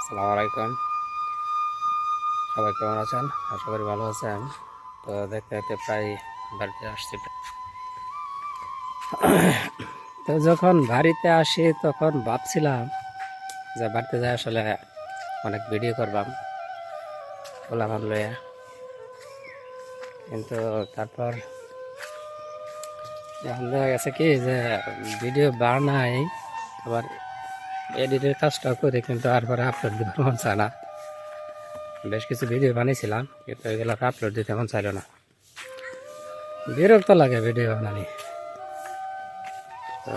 আসসালামু আলাইকুম। সবাই কেমন আছেন? আশা করি ভালো আছেন। তো দেখতে দেখতে প্রায় বাড়িতে আসছি। তো যখন বাড়িতে আসি, তখন ভাবছিলাম যে বাড়িতে যাই আসলে অনেক ভিডিও করবাম ওলামান লইয়া। কিন্তু তারপর দেখা গেছে কি যে ভিডিও বানাই, আবার এডিটের কাজটা করে কিন্তু আর পরে আপলোড দিতে মন চায় না। বেশ কিছু ভিডিও বানিয়েছিলাম, কিন্তু এগুলো আপলোড দিতে মন চাইল না। বিরক্ত লাগে ভিডিও বানানি। তো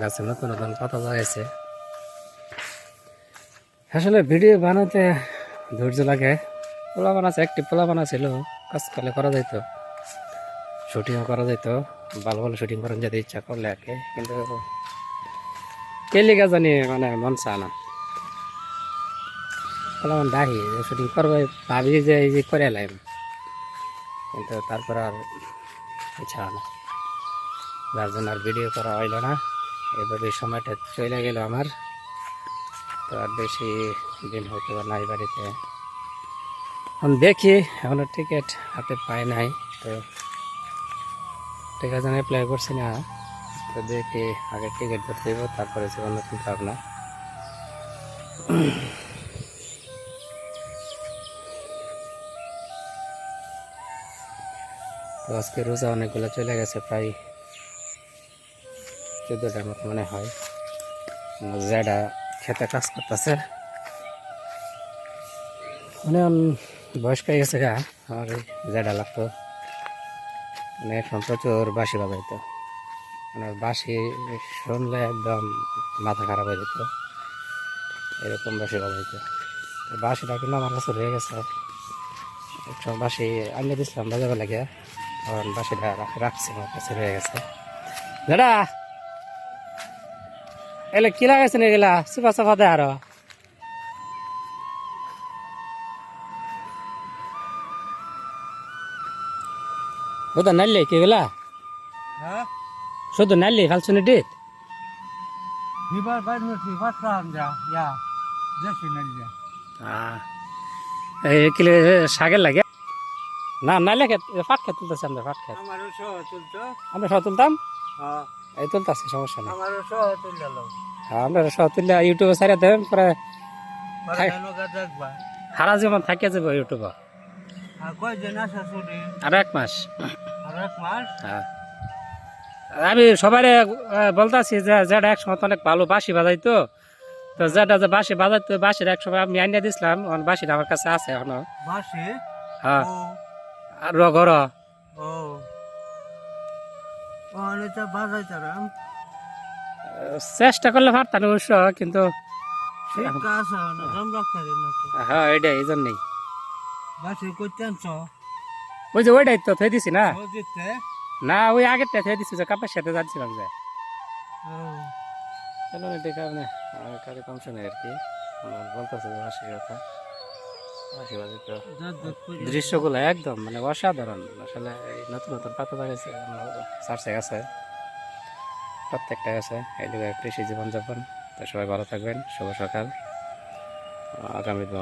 গাছে নতুন নতুন পাতা লাগাইছে। আসলে ভিডিও বানাতে ধৈর্য লাগে। পোলা বানাচ্ছে একটি পোলা বানা ছিল কাজ করলে করা যেত শুটিংও করা যেত ভালো ভালো শুটিং করার যেতে ইচ্ছা করলে আর কি। কিন্তু কেলিকা জানি মানে মন চায় না। বললাম ডাহি শুটিং করবে ভাবি যে এই যে করে এলাম কিন্তু তারপর আর ইচ্ছা না। যার জন্য আর ভিডিও করা হইল না। এভাবে সময়টা চলে গেল আমার। তো আর বেশি দিন হয়তো বা নাই বাড়িতে। এখন দেখি, এখনও টিকিট হাতে পাই নাই। তো আছে অ্যাপ্লাই করছি না। তো দেখি আগে টিকিট ধরতে দেবো তারপরে জীবন নতুন ভাবনা তো আজকে রোজা অনেকগুলো চলে গেছে, প্রায় চোদ্দোটার মতো মনে হয়। যেটা খেতে কাজ করতেছে মানে বয়স্ক হয়ে গেছে গা, আমার যেটা লাগতো মানে এখন প্রচুর বাঁশি বাজাইতো। মানে বাঁশি, শুনলে একদম মাথা খারাপ হয়ে যেত। এরকম বাঁশি বাজাইতো। তো বাঁশিটা কিন্তু আমার কাছে রয়ে গেছে। একটু বাঁশি আনিয়ে দিয়েছিলাম বাজাবে লাগে কারণ রাখ- রাখছি, আমার কাছে রয়ে গেছে। দাদা! এলে কি লাগাইছেন এগুলা? সুপা সাফা দেয় আরও। ওটা নাইলে কি এগুলা? হ্যাঁ? শুধু নাইলে ফালছুনি ডিট? বিবার বাইর হচ্ছি ফাটলাম যা ইয়া দেশি নাল এই কিলে শাকের লাগে? না নাইলে খেত ফাট খেত তুলতেছে আমরা ফাট খেত। আমারও সহ তুলতো। আমরা সব তুলতাম? হ্যাঁ। এই তুলতাছি সমস্যা নেই। আমারও সহ তুললো হ্যাঁ, আমরা সব তুললে ইউটিউবে সারিয়ে দেবেন পরে থাক। সারা জীবন যাব ইউটিউবে। আর আর এক মাস। আর এক মাস? হ্যাঁ। আমি সবাই বলতেছি যে যেটা এক সময় তো অনেক ভালো বাঁশি বাজাইতো। তো যেটা যে বাঁশি বাজাইতো বাঁশির এক সময় আমি আনিয়ে দিছিলাম এখন বাঁশিটা আমার কাছে আছে এখনও। মাসে হ্যাঁ। আর রগর ও। চেষ্টা করলে পারতাম অবশ্য কিন্তু হ্যাঁ এইটাই এই জন্যই ওই যে ওইটাই তো থই দিছি না। না, ওই আগেরটা দিছি যে কাপের সাথে যাচ্ছিলাম যে। এটা কারণে? আমার কারে কম শুনে আর কি। বলতেছে যে কথা। দৃশ্যগুলো একদম মানে অসাধারণ। আসলে এই নতুন নতুন পাতা লাগাইছে চারশে গেছে। প্রত্যেকটা গেছে এইদিকে কৃষি জীবনযাপন। তো সবাই ভালো থাকবেন, শুভ সকাল। আগামী দিন